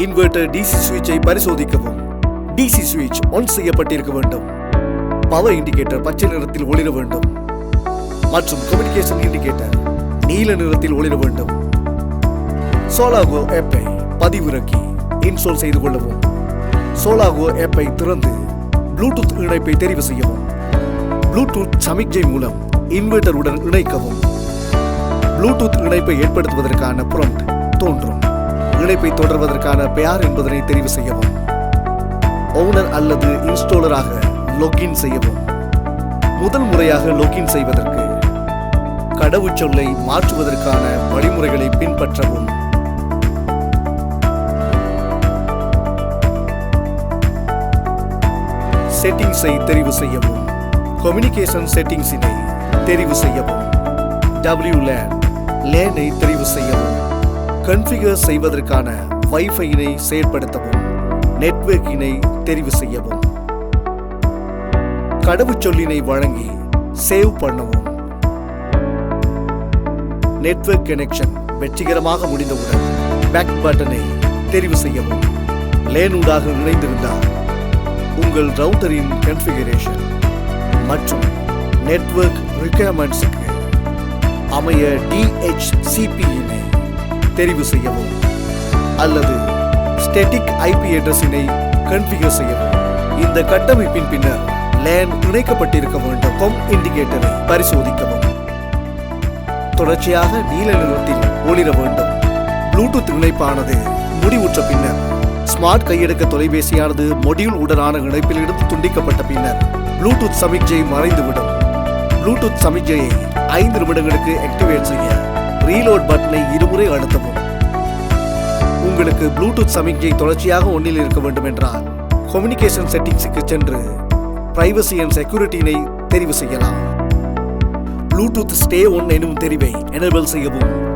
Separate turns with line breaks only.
Inverter DC சுவிட்சை பரிசோதிக்கவும். DC சுவிட்ச் on செய்யப்பட்டிருக்க வேண்டும். பவர் இண்டிகேட்டர் பச்சை நிறத்தில் ஒளிர வேண்டும். மற்றும் கம்யூனிகேஷன் இண்டிகேட்டர் நீல நிறத்தில் ஒளிர வேண்டும். சோலாகோ ஆப்பை பதிவிறக்கி இன்ஸ்டால் செய்து கொள்ளவும். சோலாகோ ஆப்பை திறந்து ப்ளூடூத் இணைப்பை தெரிவு செய்யவும். ப்ளூடூத் சமிக்ஞை மூலம் இன்வெர்ட்டருடன் இணைக்கவும். ப்ளூடூத் இணைப்பை ஏற்படுத்துவதற்கான புரண்ட் தோன்றும். இணைப்பை தொடர்வதற்கான பெயர் என்பதனை தெரிவு செய்யவும். ஓனர் அல்லது இன்ஸ்டாலராக லொகின் செய்யவும். முதல் முறையாக லொகின் செய்வதற்கு கடவுச்சொல்லை மாற்றுவதற்கான வழிமுறைகளை பின்பற்றவும். செட்டிங்ஸை தெரிவு செய்யவும். கம்யூனிகேஷன் செட்டிங்ஸினை தெரிவு செய்யவும். WLAN லேனை தெரிவு செய்யவும். கன்ஃபிகர் செய்வதற்கான வைஃபையினை செயற்படுத்தவும் நெட்வொர்க்கினை தெரிவு செய்யவும் கடவுச்சொல்லினை வழங்கி சேவ் பண்ணவும். நெட்வொர்க் கனெக்ஷன் வெற்றிகரமாக முடிந்தவுடன் பேக் பட்டனை தெரிவு செய்யவும். லேனூடாக இணைந்திருந்தால் உங்கள் ரவுட்டரின் கன்ஃபிகரேஷன் மற்றும் நெட்வொர்க் ரிக்குயர்மெண்ட்ஸுக்கு அமைய டிஹெச்சிபியினை தெரிவு செய்யவும் அல்லது ஸ்டெட்டிக் ஐபி அட்ரஸினை கன்ஃபிகர் செய்யவும். இந்த கட்டமைப்பின் பின்னர் லேன் இணைக்கப்பட்டிருக்க வேண்டும் கொம் இண்டிகேட்டரை பரிசோதிக்கவும். தொடர்ச்சியாக நீல நிறத்தில் ஒளிர வேண்டும். ப்ளூடூத் இணைப்பானது முடிவுற்ற பின்னர் ஸ்மார்ட் கையடக்க தொலைபேசியானது மொடியூல் உடனான இணைப்பிலிருந்து துண்டிக்கப்பட்ட பின்னர் ப்ளூடூத் சமிக்ஜை மறைந்துவிடும். ப்ளூடூத் சமிக்ஜையை ஐந்து நிமிடங்களுக்கு ஆக்டிவேட் செய்ய ரீலோட் பட்டனை இருமுறை அழுத்தவும். உங்களுக்கு ப்ளூடூத் சமிக்ஞை தொடர்ச்சியாக ஒன்றில் இருக்க வேண்டும் என்றால் கம்யூனிகேஷன் செட்டிங்ஸுக்கு சென்று பிரைவசி அண்ட் செக்யூரிட்டியினை தெரிவு செய்யலாம். ப்ளூடூத் ஸ்டே ஒன் எனும் தெரிவை எனேபிள் செய்யவும்.